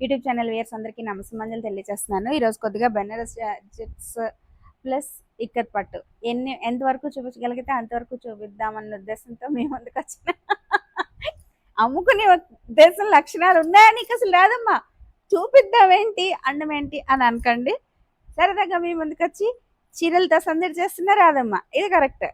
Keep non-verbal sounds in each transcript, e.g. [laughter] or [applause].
YouTube channel వేయర్స్ అందరికీ నమస్కారం తెలియజేస్తున్నాను. ఈరోజు కొద్దిగా బెనారస్ జెట్స్ ప్లస్ ఇక్కత్ పట్టు. ఎన్ని ఎంతవరకు చూపించగలిగితే అంతవరకు చూపిద్దామన్న ఉద్దేశంతో మేము ముందుకు వచ్చిన [laughs] అమ్ముకునే ఉద్దేశం లక్షణాలు ఉన్నాయా నీకు అసలు రాదమ్మా? చూపిద్దామేంటి అన్నం ఏంటి అని అనకండి. సరదాగా మీ ముందుకు వచ్చి చీరలతో సందడి చేస్తున్నా రాదమ్మా? ఇది కరెక్ట్.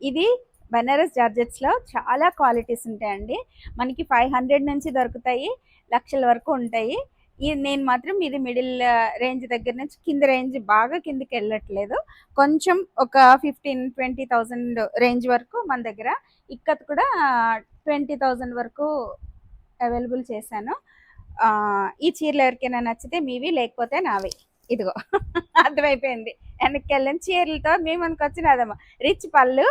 ఇది బనారస్ జార్జెట్స్లో చాలా క్వాలిటీస్ ఉంటాయండి. మనకి ఫైవ్ హండ్రెడ్ నుంచి దొరుకుతాయి లక్షల వరకు ఉంటాయి. ఇది నేను మాత్రం ఇది మిడిల్ రేంజ్ దగ్గర నుంచి కింద రేంజ్ బాగా కిందకి వెళ్ళట్లేదు. కొంచెం ఒక ఫిఫ్టీన్ ట్వంటీ థౌజండ్ రేంజ్ వరకు మన దగ్గర. ఇక్కత్ కూడా ట్వంటీ థౌజండ్ వరకు అవైలబుల్ చేశాను. ఈ చీరలు ఎవరికైనా నచ్చితే మీవి లేకపోతే నావి. ఇదిగో [laughs] అర్థమైపోయింది. వెనక్కి వెళ్ళిన చీరలతో మేము మనకు అదమ్మా రిచ్ పళ్ళు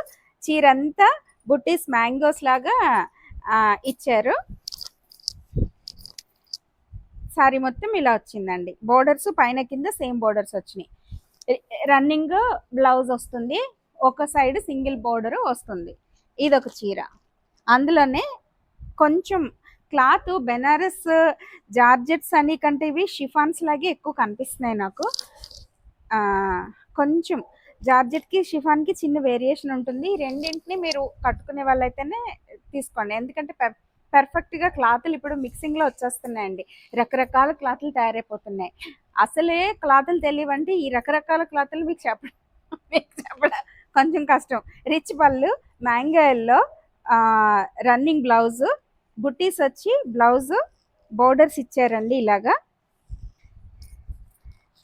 చీర అంతా బుట్టీస్ మ్యాంగోస్ లాగా ఇచ్చారు. సారీ మొత్తం ఇలా వచ్చిందండి. బోర్డర్స్ పైన కింద సేమ్ బోర్డర్స్ వచ్చినాయి. రన్నింగ్ బ్లౌజ్ వస్తుంది. ఒక సైడ్ సింగిల్ బోర్డర్ వస్తుంది. ఇది ఒక చీర. అందులోనే కొంచెం క్లాత్ బెనారస్ జార్జెట్స్ అని కంటే ఇవి షిఫాన్స్ లాగే ఎక్కువ కనిపిస్తున్నాయి నాకు. కొంచెం జార్జెట్కి షిఫాన్కి చిన్న వేరియేషన్ ఉంటుంది. ఈ రెండింటిని మీరు కట్టుకునే వాళ్ళైతేనే తీసుకోండి. ఎందుకంటే పె పర్ఫెక్ట్గా క్లాతులు ఇప్పుడు మిక్సింగ్లో వచ్చేస్తున్నాయండి. రకరకాల క్లాతులు తయారైపోతున్నాయి. అసలే క్లాతులు తెలియవంటే ఈ రకరకాల క్లాతులు మీకు చెప్పడం మీకు చెప్పడం కొంచెం కష్టం. రిచ్ పళ్ళు మ్యాంగో ఎల్లో రన్నింగ్ బ్లౌజ్ బుట్టీస్ వచ్చి బ్లౌజ్ బోర్డర్స్ ఇచ్చారండి ఇలాగా.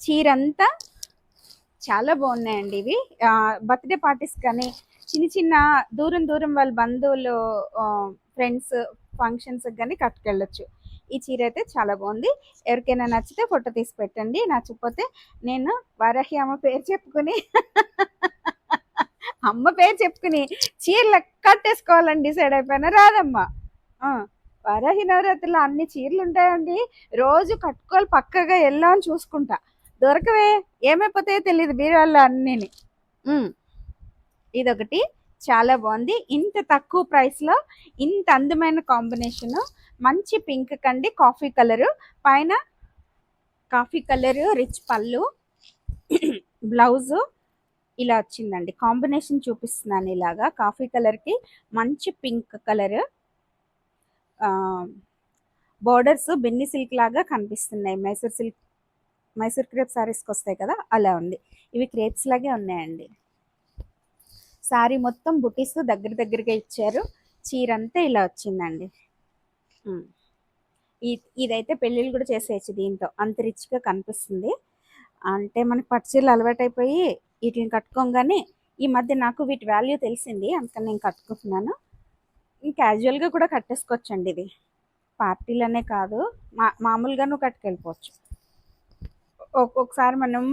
చీరంతా చాలా బాగున్నాయండి ఇవి. బర్త్డే పార్టీస్ కానీ చిన్న చిన్న దూరం దూరం వాళ్ళ బంధువులు ఫ్రెండ్స్ ఫంక్షన్స్ కానీ కట్టుకెళ్ళొచ్చు. ఈ చీర అయితే చాలా బాగుంది. ఎవరికైనా నచ్చితే ఫోటో తీసి పెట్టండి. నచ్చకపోతే నేను వారాహి అమ్మ పేరు చెప్పుకుని [laughs] అమ్మ పేరు చెప్పుకుని చీరలు కట్టేసుకోవాలని డిసైడ్ అయిపోయినా రాదమ్మ. వరహి వారాహి నవరాత్రిలో అన్ని చీరలు ఉంటాయండి. రోజు కట్టుకోవాలి పక్కగా వెళ్ళామని చూసుకుంటా. దొరకవే ఏమైపోతాయో తెలియదు బీరువాళ్ళు అన్నీని. ఇదొకటి. చాలా బాగుంది. ఇంత తక్కువ ప్రైస్లో ఇంత అందమైన కాంబినేషన్ మంచి పింక్ కండి కాఫీ కలరు పైన కాఫీ కలరు రిచ్ పళ్ళు బ్లౌజు ఇలా వచ్చిందండి. కాంబినేషన్ చూపిస్తున్నాను ఇలాగా. కాఫీ కలర్కి మంచి పింక్ కలర్. బోర్డర్స్ బెన్ని సిల్క్ లాగా కనిపిస్తున్నాయి. మైసూర్ సిల్క్ మైసూర్ క్రేప్ శారీస్కి వస్తాయి కదా అలా ఉంది. ఇవి క్రేప్స్ లాగే ఉన్నాయండి. శారీ మొత్తం బుటీస్ దగ్గర దగ్గరగా ఇచ్చారు. చీర అంతా ఇలా వచ్చిందండి. ఇదైతే పెళ్ళిళ్ళు కూడా చేసేయచ్చు దీంతో. అంత రిచ్గా కనిపిస్తుంది. అంటే మనకి పట్టు చీరలు అలవాటైపోయి వీటిని కట్టుకోగానే ఈ మధ్య నాకు వీటి వాల్యూ తెలిసింది అందుకని నేను కట్టుకుంటున్నాను. క్యాజువల్గా కూడా కట్టేసుకోవచ్చండి ఇది. పార్టీలనే కాదు మా మామూలుగాను కట్టుకెళ్ళిపోవచ్చు. ఒక్కొక్కసారి మనం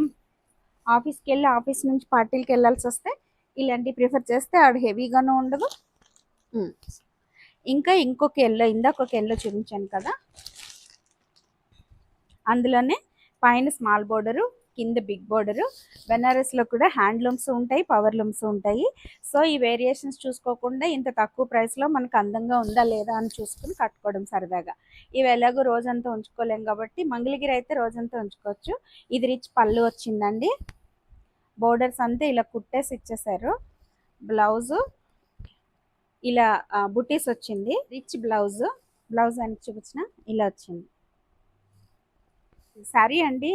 ఆఫీస్కి వెళ్ళి ఆఫీస్ నుంచి పార్టీలకి వెళ్ళాల్సి వస్తే ఇలాంటివి ప్రిఫర్ చేస్తే ఆడ హెవీగాను ఉండదు. ఇంకా ఇంకొక ఎల్లో ఇందాక ఒక ఎల్లో చూపించాను కదా అందులోనే పైన స్మాల్ బోర్డరు కింద బిగ్ బోర్డరు. బెనారస్లో కూడా హ్యాండ్లూమ్స్ ఉంటాయి పవర్ లూమ్స్ ఉంటాయి. సో ఈ వేరియేషన్స్ చూసుకోకుండా ఇంత తక్కువ ప్రైస్లో మనకు అందంగా ఉందా లేదా అని చూసుకుని కట్టుకోవడం సరదాగా. ఇవి ఎలాగో రోజంతా ఉంచుకోలేం కాబట్టి మంగళగిరి అయితే రోజంతా ఉంచుకోవచ్చు. ఇది రిచ్ పళ్ళు వచ్చిందండి. బోర్డర్స్ అంతా ఇలా కుట్టేసి ఇచ్చేసారు. బ్లౌజు. ఇలా బుటీస్ వచ్చింది. Rich blouse. బ్లౌజ్ అని చూపించిన ఇలా వచ్చింది. సరే అండి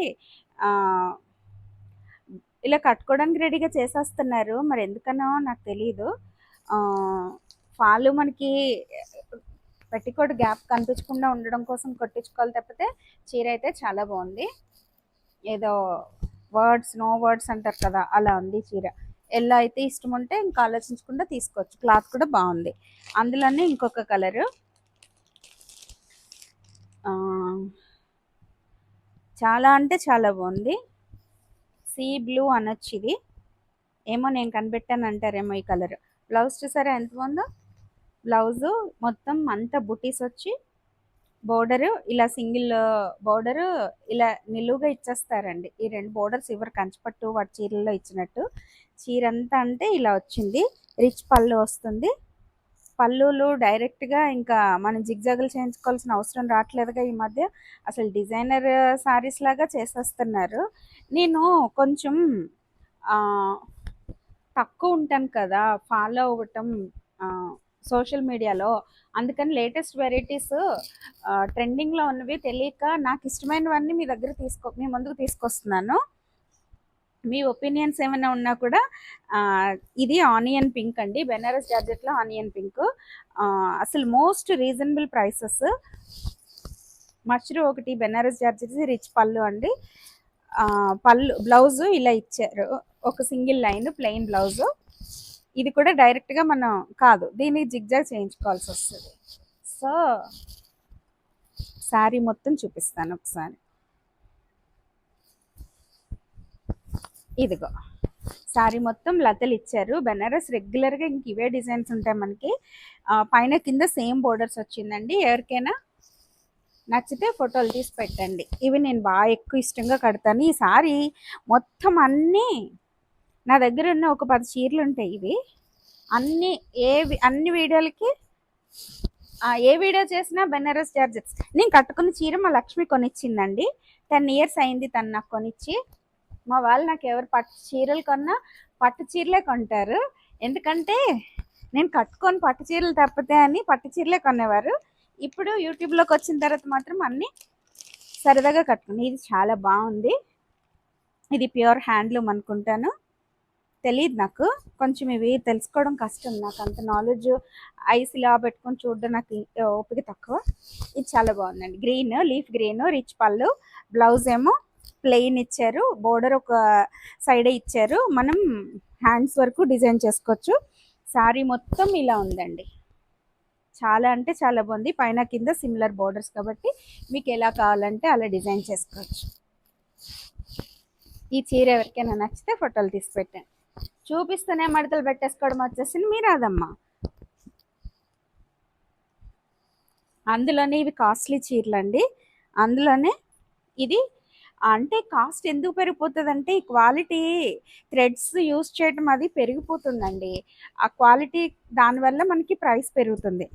ఇలా కట్టుకోవడానికి రెడీగా చేసేస్తున్నారు. మరి ఎందుకనో నాకు తెలియదు ఫాలు మనకి పెట్టికోట్ గ్యాప్ కనిపించకుండా ఉండడం కోసం కొట్టించుకోవాలి తప్పితే చీర అయితే చాలా బాగుంది. ఏదో వర్డ్స్ నో వర్డ్స్ అంటారు కదా అలా ఉంది చీర. ఎలా అయితే ఇష్టం ఉంటే ఇంకా ఆలోచించకుండా తీసుకోవచ్చు. క్లాత్ కూడా బాగుంది. అందులోనే ఇంకొక కలరు. చాలా అంటే చాలా బాగుంది. సీ బ్లూ అనొచ్చు ఇది. ఏమో నేను కనిపెట్టాను అంటారేమో ఈ కలర్. బ్లౌజ్ చూసారా ఎంత బాగుందో? బ్లౌజు మొత్తం అంతా బుటీస్ వచ్చి బోర్డరు ఇలా సింగిల్ బోర్డరు ఇలా నిలువుగా ఇచ్చేస్తారండి. ఈ రెండు బోర్డర్స్ ఇవ్వరు కంచిపట్టు వాటి చీరల్లో ఇచ్చినట్టు. చీర అంతా అంటే ఇలా వచ్చింది. రిచ్ పళ్ళు వస్తుంది. పళ్ళులు డైరెక్ట్గా ఇంకా మనం జిగ్జాగులు చేయించుకోవాల్సిన అవసరం రావట్లేదుగా ఈ మధ్య. అసలు డిజైనర్ శారీస్ లాగా చేసేస్తున్నారు. నేను కొంచెం తక్కువ ఉంటాను కదా ఫాలో అవ్వటం సోషల్ మీడియాలో అందుకని లేటెస్ట్ వెరైటీస్ ట్రెండింగ్లో ఉన్నవి తెలియక నాకు ఇష్టమైనవన్నీ మీ దగ్గర తీసుకో మీ ముందుకు తీసుకొస్తున్నాను. మీ ఒపీనియన్స్ ఏమైనా ఉన్నా కూడా ఇది ఆనియన్ పింక్ అండి. బెనారస్ జార్జెట్లో ఆనియన్ పింక్. అసలు మోస్ట్ రీజనబుల్ ప్రైసెస్. మష్రూ ఒకటి బెనారస్ జార్జెట్ రిచ్ పళ్ళు అండి. పళ్ళు బ్లౌజు ఇలా ఇచ్చారు. ఒక సింగిల్ లైన్ ప్లెయిన్ బ్లౌజు. ఇది కూడా డైరెక్ట్గా మనం కాదు దీనికి జిగ్జాగ్ చేయించుకోవాల్సి వస్తుంది. సో శారీ మొత్తం చూపిస్తాను ఒకసారి. ఇదిగో. శారీ మొత్తం లతలు ఇచ్చారు. బెనారస్ రెగ్యులర్గా ఇంక ఇవే డిజైన్స్ ఉంటాయి మనకి. పైన కింద సేమ్ బోర్డర్స్ వచ్చిందండి. ఎవరికైనా నచ్చితే ఫోటోలు తీసి పెట్టండి. ఇవి నేను బాగా ఎక్కువ ఇష్టంగా కడతాను. ఈ సారీ మొత్తం అన్నీ నా దగ్గర ఉన్న ఒక పది చీరలు ఉంటాయి ఇవి. అన్ని ఏ అన్ని వీడియోలకి ఏ వీడియో చేసినా బెనారస్ జార్జెట్స్. నేను కట్టుకున్న చీర మా లక్ష్మి కొనిచ్చిందండి. టెన్ ఇయర్స్ అయింది తను నాకు కొనిచ్చి. మా వాళ్ళు నాకు ఎవరు పట్టు చీరలు కొన్నా పట్టు చీరలే కొంటారు. ఎందుకంటే నేను కట్టుకొని పట్టు చీరలు తప్పితే అని పట్టు చీరలే కొనేవారు. ఇప్పుడు యూట్యూబ్లోకి వచ్చిన తర్వాత మాత్రం అన్నీ సరదాగా కట్టుకుని ఇది చాలా బాగుంది. ఇది ప్యూర్ హ్యాండ్లూమ్ అనుకుంటాను. తెలియదు నాకు. కొంచెం ఇవి తెలుసుకోవడం కష్టం. నాకు అంత నాలెడ్జ్ ఐస్ ఇలా పెట్టుకొని చూడడం నాకు ఓపిక తక్కువ. ఇది చాలా బాగుందండి. గ్రీన్ లీఫ్ గ్రీన్ రిచ్ పళ్ళు బ్లౌజ్ ఏమో ప్లెయిన్ ఇచ్చారు. బోర్డర్ ఒక సైడే ఇచ్చారు. మనం హ్యాండ్స్ వరకు డిజైన్ చేసుకోవచ్చు. శారీ మొత్తం ఇలా ఉందండి. చాలా అంటే చాలా బాగుంది. పైన కింద సిమిలర్ బోర్డర్స్ కాబట్టి మీకు ఎలా కావాలంటే అలా డిజైన్ చేసుకోవచ్చు. ఈ చీర ఎవరికైనా నచ్చితే ఫోటోలు తీసి పెట్టండి. చూపిస్తూనే మడతలు పెట్టేసుకోవడం వచ్చేసింది. మీరు అందులోనే ఇవి కాస్ట్లీ చీరలు అండి అందులోనే ఇది అంటే కాస్ట్ ఎందుకు పెరిగిపోతుందంటే ఈ క్వాలిటీ థ్రెడ్స్ యూస్ చేయడం అది పెరిగిపోతుందండి. ఆ క్వాలిటీ దానివల్ల మనకి ప్రైస్ పెరుగుతుంది.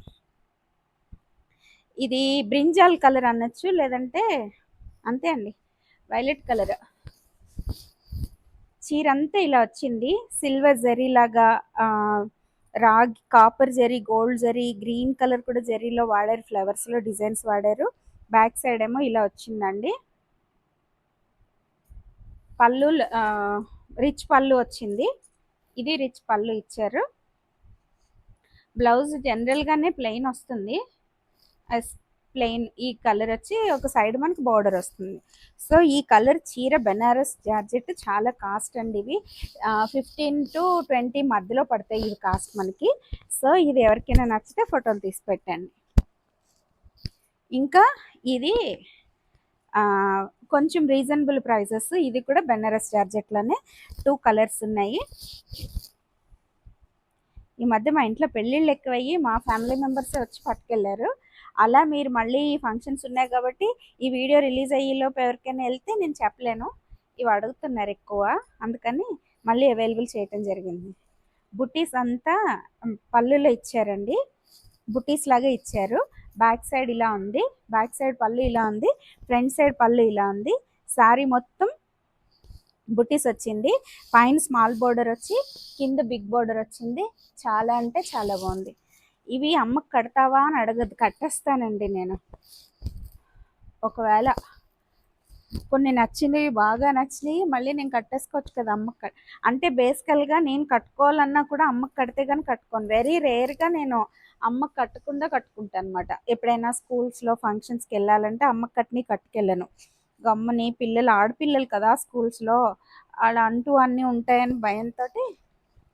ఇది బ్రింజాల్ కలర్ అనొచ్చు లేదంటే అంతే అండి. Violet colour. చీర అంతా ఇలా వచ్చింది. సిల్వర్ జరీ లాగా రాగి copper zari gold zari green colour కూడా జరీలో వాడారు. ఫ్లవర్స్లో డిజైన్స్ వాడారు. బ్యాక్ సైడ్ ఏమో ఇలా వచ్చిందండి. పళ్ళు రిచ్ పళ్ళు వచ్చింది. ఇది రిచ్ పళ్ళు ఇచ్చారు. బ్లౌజ్ జనరల్గానే ప్లెయిన్ వస్తుంది. ప్లెయిన్ ఈ కలర్ వచ్చి ఒక సైడ్ మనకి బార్డర్ వస్తుంది. సో ఈ కలర్ చీర బెనారస్ జార్జెట్ చాలా కాస్ట్ అండి ఇవి. ఫిఫ్టీన్ టు ట్వంటీ మధ్యలో పడతాయి ఇవి కాస్ట్ మనకి. సో ఇది ఎవరికైనా నచ్చితే ఫోటోలు తీసి పెట్టండి. ఇంకా ఇది కొంచెం రీజనబుల్ ప్రైజెస్ ఇది కూడా బెనారస్ జార్జెట్లోనే టూ కలర్స్ ఉన్నాయి. ఈ మధ్య మా ఇంట్లో పెళ్ళిళ్ళు ఎక్కువయ్యి మా ఫ్యామిలీ మెంబర్స్ వచ్చి పట్టుకెళ్ళారు. అలా మీరు మళ్ళీ ఫంక్షన్స్ ఉన్నాయి కాబట్టి ఈ వీడియో రిలీజ్ అయ్యేలోపు ఎవరికైనా వెళ్తే నేను చెప్పలేను. ఇవి అడుగుతున్నారు ఎక్కువ. అందుకని మళ్ళీ అవైలబుల్ చేయటం జరిగింది. బుటీస్ అంతా పళ్ళులో ఇచ్చారండి. బుటీస్ లాగా ఇచ్చారు. బ్యాక్ సైడ్ ఇలా ఉంది బ్యాక్ సైడ్ పళ్ళు ఇలా ఉంది ఫ్రంట్ సైడ్ పళ్ళు ఇలా ఉంది. శారీ మొత్తం బుటీస్ వచ్చింది. పైన స్మాల్ బోర్డర్ వచ్చి కింద బిగ్ బోర్డర్ వచ్చింది. చాలా అంటే చాలా బాగుంది. ఇవి అమ్మకు కడతావా అని అడగదు కట్టేస్తానండి నేను. ఒకవేళ కొన్ని నచ్చినవి బాగా నచ్చినవి మళ్ళీ నేను కట్టేసుకోవచ్చు కదా అమ్మకి కట్- అంటే బేసికల్గా నేను కట్టుకోవాలన్నా కూడా అమ్మకి కడితే కానీ కట్టుకోను. వెరీ రేర్గా నేను అమ్మకి కట్టకుండా కట్టుకుంటాను అనమాట ఎప్పుడైనా స్కూల్స్లో ఫంక్షన్స్కి వెళ్ళాలంటే అమ్మకి కట్టిని కట్టుకెళ్ళను. గమ్మని పిల్లలు ఆడపిల్లలు కదా స్కూల్స్లో అలా అంటూ అన్నీ ఉంటాయని భయంతో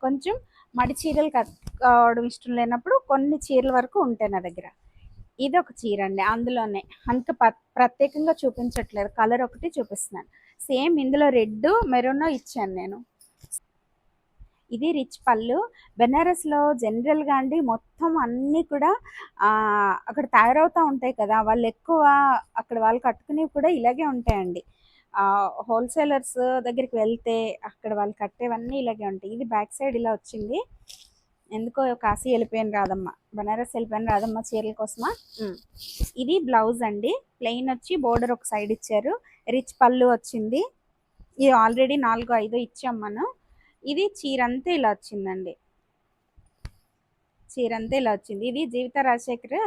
కొంచెం మడి చీరలు కట్టుకోవడం ఇష్టం లేనప్పుడు కొన్ని చీరల వరకు ఉంటాయి నా దగ్గర. ఇది ఒక చీర అండి అందులోనే అంత ప- ప్రత్యేకంగా చూపించట్లేదు. కలర్ ఒకటి చూపిస్తున్నాను. సేమ్ ఇందులో రెడ్ మెరూన్ ఇచ్చాను నేను. ఇది రిచ్ పళ్ళు. బెనారస్లో జనరల్గా అండి మొత్తం అన్నీ కూడా అక్కడ తయారవుతూ ఉంటాయి కదా. వాళ్ళు ఎక్కువ అక్కడ వాళ్ళు కట్టుకునేవి కూడా ఇలాగే ఉంటాయండి. హోల్సేలర్స్ దగ్గరికి వెళ్తే అక్కడ వాళ్ళు కట్టేవన్నీ ఇలాగే ఉంటాయి. ఇది బ్యాక్ సైడ్ ఇలా వచ్చింది. ఎందుకో కాశీ వెళ్ళిపోయాను రాదమ్మ. బనారస్ వెళ్ళిపోయాను రాదమ్మ చీరల కోసమా. ఇది బ్లౌజ్ అండి. ప్లెయిన్ వచ్చి బోర్డర్ ఒక సైడ్ ఇచ్చారు. రిచ్ పళ్ళు వచ్చింది. ఇది ఆల్రెడీ నాలుగు ఐదు ఇచ్చాం మనం. ఇది చీర అంతా ఇలా వచ్చిందండి. చీర అంతా ఇలా వచ్చింది. ఇది జీవిత రాజశేఖర్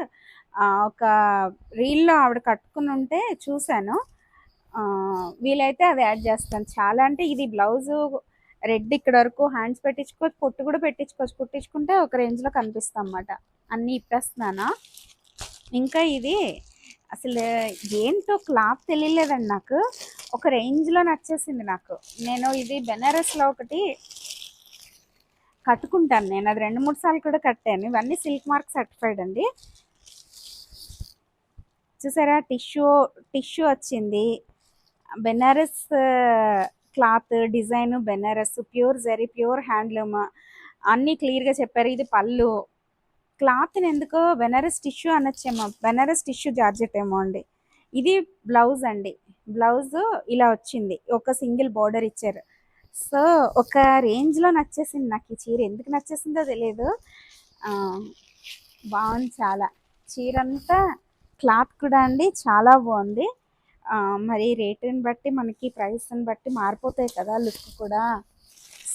ఒక రీల్లో ఆవిడ కట్టుకుని ఉంటే చూశాను. వీలైతే అది యాడ్ చేస్తాను. చాలా అంటే ఇది బ్లౌజు రెడ్ ఇక్కడ వరకు హ్యాండ్స్ పెట్టించుకోవచ్చు పొట్టు కూడా పెట్టించుకోవచ్చు. కుట్టించుకుంటే ఒక రేంజ్లో కనిపిస్తాం అన్నమాట అన్నీ ఇప్పేస్తున్నానా? ఇంకా ఇది అసలు ఏంటో క్లాత్ తెలియలేదండి నాకు. ఒక రేంజ్లో నచ్చేసింది నాకు. నేను ఇది బెనారస్లో ఒకటి కట్టుకుంటాను నేను. అది రెండు మూడు సార్లు కూడా కట్టాను. ఇవన్నీ సిల్క్ మార్క్ సర్టిఫైడ్ అండి. చూసారా? టిష్యూ టిష్యూ వచ్చింది. Banaras cloth design Banaras pure zari pure handloom అన్నీ క్లియర్గా చెప్పారు. ఇది పళ్ళు. క్లాత్ని ఎందుకో బెనారస్ టిష్యూ అనొచ్చేమో బెనారస్ టిష్యూ జార్జెట్ ఏమో అండి. ఇది బ్లౌజ్ అండి. బ్లౌజ్ ఇలా వచ్చింది. ఒక సింగిల్ బార్డర్ ఇచ్చారు. సో ఒక రేంజ్లో నచ్చేసింది నాకు ఈ చీర. ఎందుకు నచ్చేసిందో తెలియదు బాగుంది చాలా. చీర అంతా క్లాత్ కూడా అండి చాలా బాగుంది. మరి రేటుని బట్టి మనకి ప్రైస్ని బట్టి మారిపోతాయి కదా లుక్ కూడా.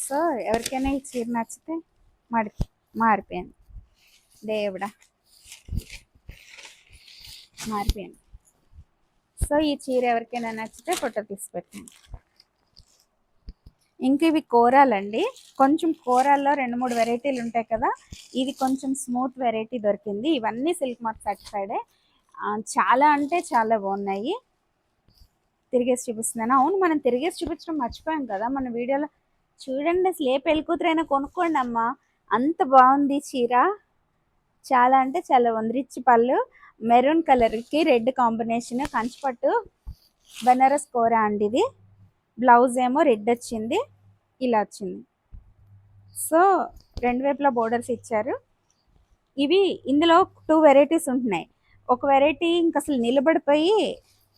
సో ఎవరికైనా ఈ చీర నచ్చితే మరి మారిపోయాను దేవుడా. మారిపోయాను సో ఈ చీర ఎవరికైనా నచ్చితే ఫోటో తీసి పెట్టండి ఇంక ఇవి కూరాలండి. కొంచెం కూరాల్లో రెండు మూడు వెరైటీలు ఉంటాయి కదా ఇది కొంచెం స్మూత్ వెరైటీ దొరికింది. ఇవన్నీ సిల్క్ మార్క్ సర్టిఫైడే. చాలా అంటే చాలా బాగున్నాయి. తిరిగేసి చూపిస్తున్నాను అవును మనం తిరిగేసి చూపించడం మర్చిపోయాం కదా. మన వీడియోలో చూడండి అసలు ఏ పెళ్ళి కూతురైనా కొనుక్కోండి అమ్మా. అంత బాగుంది చీర. చాలా అంటే చాలా ఉంది. రిచ్ పళ్ళు మెరూన్ కలర్కి రెడ్ కాంబినేషన్ కంచిపట్టు బనారస్ కూర అండి ఇది. బ్లౌజ్ ఏమో రెడ్ వచ్చింది ఇలా వచ్చింది. సో రెండు వైపులా బోర్డర్స్ ఇచ్చారు. ఇవి ఇందులో టూ వెరైటీస్ ఉంటున్నాయి. ఒక వెరైటీ ఇంక అసలు నిలబడిపోయి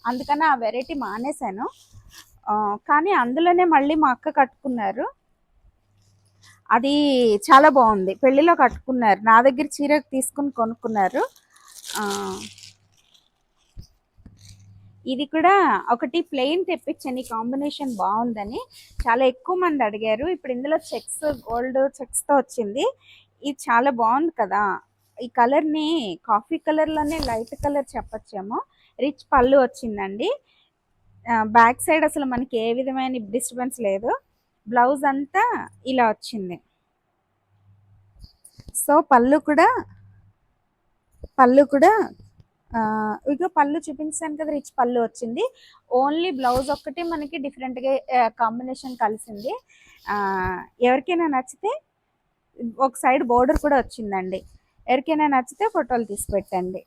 అందుకని ఆ వెరైటీ మానేశాను. కానీ అందులోనే మళ్ళీ మా అక్క కట్టుకున్నారు. అది చాలా బాగుంది. పెళ్ళిలో కట్టుకున్నారు. నా దగ్గర చీర తీసుకుని కొనుక్కున్నారు. ఇది కూడా ఒకటి ప్లెయిన్ తెప్పించండి ఈ కాంబినేషన్ బాగుందని. చాలా ఎక్కువ మంది అడిగారు. ఇప్పుడు ఇందులో చెక్స్ గోల్డ్ చెక్స్తో వచ్చింది. ఇది చాలా బాగుంది కదా. ఈ కలర్ని కాఫీ కలర్లోనే లైట్ కలర్ చెప్పచ్చేమో. రిచ్ పళ్ళు వచ్చిందండి. బ్యాక్ సైడ్ అసలు మనకి ఏ విధమైన డిస్టర్బెన్స్ లేదు. బ్లౌజ్ అంతా ఇలా వచ్చింది. సో పళ్ళు కూడా పళ్ళు కూడా ఇగో పళ్ళు చూపించాను కదా రిచ్ పళ్ళు వచ్చింది. ఓన్లీ బ్లౌజ్ ఒక్కటి మనకి డిఫరెంట్గా కాంబినేషన్ కలిసింది. ఎవరికైనా నచ్చితే ఒక సైడ్ బోర్డర్ కూడా వచ్చిందండి. ఎవరికైనా నచ్చితే ఫోటోలు తీసి పెట్టండి.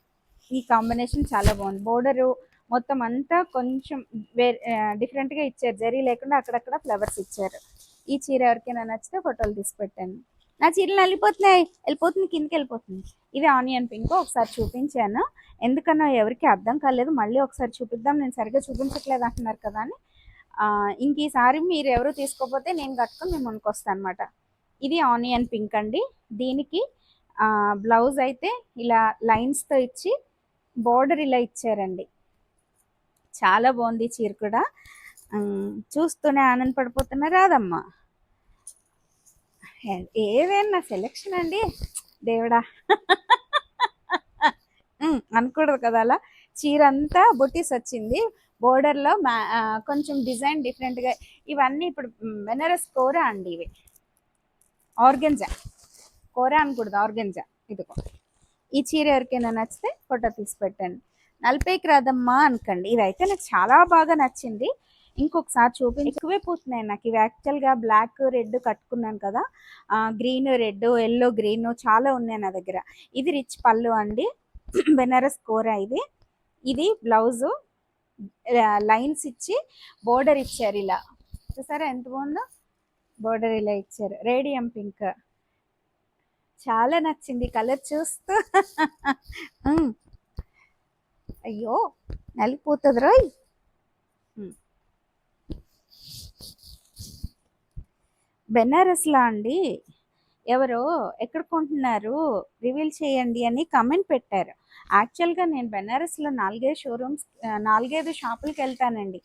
ఈ కాంబినేషన్ చాలా బాగుంది. బోర్డరు మొత్తం అంతా కొంచెం వేరే డిఫరెంట్గా ఇచ్చారు. జరీ లేకుండా అక్కడక్కడ ఫ్లవర్స్ ఇచ్చారు. ఈ చీర ఎవరికైనా నచ్చితే ఫోటోలు తీసి నా చీరలు వెళ్ళిపోతున్నాయి. వెళ్ళిపోతుంది కిందకి వెళ్ళిపోతుంది. ఇది ఆనియన్ పింక్ ఒకసారి చూపించాను. ఎందుకన్నా ఎవరికి అర్థం కాలేదు. మళ్ళీ ఒకసారి చూపిద్దాం. నేను సరిగ్గా చూపించట్లేదు అంటున్నారు కదా అని. ఇంక ఈసారి మీరు ఎవరు తీసుకోకపోతే నేను కట్టుకొని మేము ముందుకు వస్తాను అనమాట ఇది ఆనియన్ పింక్ అండి. దీనికి బ్లౌజ్ అయితే ఇలా లైన్స్తో ఇచ్చి బార్డర్ ఇలా ఇచ్చారండి. చాలా బాగుంది చీర కూడా. చూస్తూనే ఆనందపడిపోతున్నా రాదమ్మా. ఏదైనా సెలెక్షన్ అండి. దేవుడా. అనకూడదు కదా అలా. చీర అంతా బొట్టిస్ వచ్చింది. బోర్డర్లో కొంచెం డిజైన్ డిఫరెంట్గా ఇవన్నీ ఇప్పుడు బెనారస్ కోరా అండి ఇవి. ఆర్గెంజా కోరా అనకూడదు ఆర్గెంజా ఇదిగో. ఈ చీర ఎవరికైనా నచ్చితే ఫోటో తీసి పెట్టండి నలభైకి రాదమ్మా అనకండి. ఇదైతే నాకు చాలా బాగా నచ్చింది. ఇంకొకసారి చూపించి ఎక్కువే పోతున్నాయి నాకు. ఇవి యాక్చువల్గా బ్లాక్ రెడ్ కట్టుకున్నాను కదా. గ్రీన్ రెడ్ ఎల్లో గ్రీన్ చాలా ఉన్నాయి నా దగ్గర. ఇది రిచ్ పళ్ళు అండి. [clears throat] బెనారస్ కూర ఇది. ఇది బ్లౌజు లైన్స్ ఇచ్చి బోర్డర్ ఇచ్చారు ఇలా. చూసారా ఎంత బాగుందో? బోర్డర్ ఇలా ఇచ్చారు. రేడియం పింక్ చాలా నచ్చింది కలర్ చూస్తూ. అయ్యో నలిపోతుంది రోయ్. బెనారస్లా అండి. ఎవరో ఎక్కడ కొంటున్నారు రివీల్ చేయండి అని కమెంట్ పెట్టారు. యాక్చువల్గా నేను బెనారస్లో నాలుగైదు షోరూమ్స్ నాలుగైదు షాపులకి వెళ్తానండి.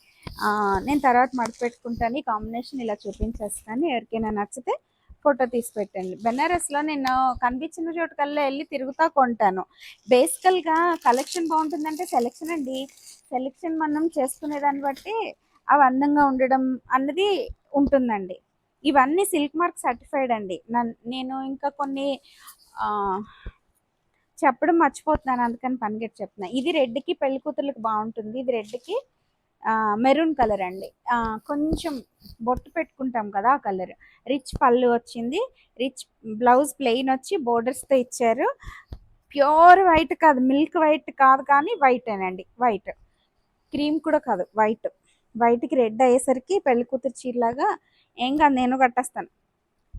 నేను తర్వాత మడత పెట్టుకుంటాను ఈ కాంబినేషన్ ఇలా చూపించేస్తాను. ఎవరికైనా నచ్చితే ఫోటో తీసి పెట్టండి బెనారస్లో నేను కనిపించిన చోటుకల్లా వెళ్ళి తిరుగుతా కొంటాను. బేసికల్గా కలెక్షన్ బాగుంటుందంటే సెలెక్షన్ అండి. సెలెక్షన్ మనం చేసుకునే దాన్ని బట్టి అవి అందంగా ఉండడం అన్నది ఉంటుందండి. ఇవన్నీ సిల్క్ మార్క్ సర్టిఫైడ్ అండి. నన్- నేను ఇంకా కొన్ని చెప్పడం మర్చిపోతున్నాను. అందుకని పనిగట్టి చెప్తున్నా. ఇది రెడ్కి పెళ్ళి కూతుర్లకు బాగుంటుంది. ఇది రెడ్కి మెరూన్ కలర్ అండి. కొంచెం బొట్టు పెట్టుకుంటాం కదా ఆ కలర్. రిచ్ పళ్ళు వచ్చింది. రిచ్ బ్లౌజ్ ప్లెయిన్ వచ్చి బోర్డర్స్తో ఇచ్చారు. ప్యూర్ వైట్ కాదు మిల్క్ వైట్ కాదు కానీ వైట్ అండి వైట్. క్రీమ్ కూడా కాదు వైట్. వైట్కి రెడ్ అయ్యేసరికి పెళ్ళి కూతురు చీరలాగా ఏం కాదు నేను కట్టేస్తాను.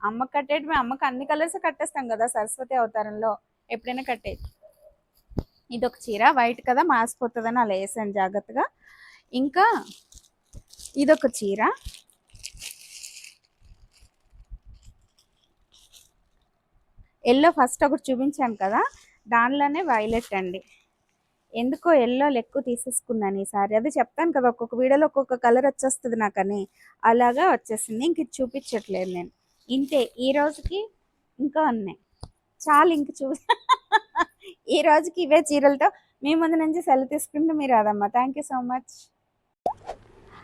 అమ్మ కట్టేటి అమ్మకి అన్ని కలర్స్ కట్టేస్తాం కదా సరస్వతి అవతారంలో. ఎప్పుడైనా కట్టేది. ఇది ఒక చీర వైట్ కదా మాసిపోతుందని అలా వేసాను జాగ్రత్తగా. ఇంకా ఇదొక చీర. ఎల్లో ఫస్ట్ ఒకటి చూపించాను కదా దానిలోనే వైలెట్ అండి. ఎందుకో ఎల్లో ఎక్కువ తీసేసుకున్నాను ఈసారి అది చెప్తాను కదా ఒక్కొక్క వీడియోలో ఒక్కొక్క కలర్ వచ్చేస్తుంది నాకని. అలాగా వచ్చేసింది. ఇంక చూపించట్లేదు నేను. ఇంతే. ఈ రోజుకి ఇంకా ఉన్నాయి. చాలు ఇంక చూ [laughs] ఈ రోజుకి ఇవే చీరలతో మీ ముందు నుంచి సెలవు తీసుకుంటే మీరు అదమ్మా థ్యాంక్ యూ సో మచ్